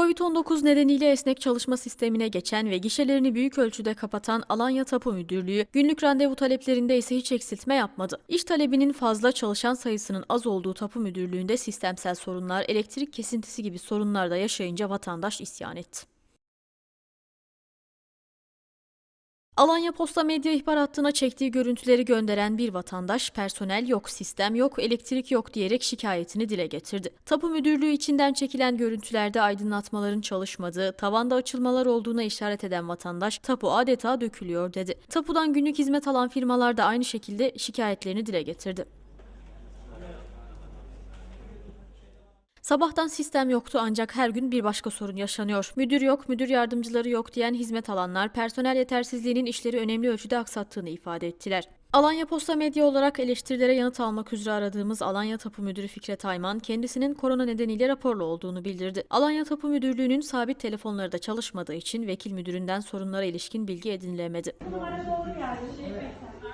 Covid-19 nedeniyle esnek çalışma sistemine geçen ve gişelerini büyük ölçüde kapatan Alanya Tapu Müdürlüğü, günlük randevu taleplerinde ise hiç eksiltme yapmadı. İş talebinin fazla çalışan sayısının az olduğu Tapu Müdürlüğü'nde sistemsel sorunlar, elektrik kesintisi gibi sorunlar da yaşayınca vatandaş isyan etti. Alanya Posta Medya ihbar hattına çektiği görüntüleri gönderen bir vatandaş personel yok, sistem yok, elektrik yok diyerek şikayetini dile getirdi. Tapu Müdürlüğü içinden çekilen görüntülerde aydınlatmaların çalışmadığı, tavanda açılmalar olduğuna işaret eden vatandaş tapu adeta dökülüyor dedi. Tapudan günlük hizmet alan firmalar da aynı şekilde şikayetlerini dile getirdi. Sabahtan sistem yoktu ancak her gün bir başka sorun yaşanıyor. Müdür yok, müdür yardımcıları yok diyen hizmet alanlar personel yetersizliğinin işleri önemli ölçüde aksattığını ifade ettiler. Alanya Posta Medya olarak eleştirilere yanıt almak üzere aradığımız Alanya Tapu Müdürü Fikret Ayman kendisinin korona nedeniyle raporlu olduğunu bildirdi. Alanya Tapu Müdürlüğü'nün sabit telefonları da çalışmadığı için vekil müdüründen sorunlara ilişkin bilgi edinilemedi. Numara doğru geldi. Şey sen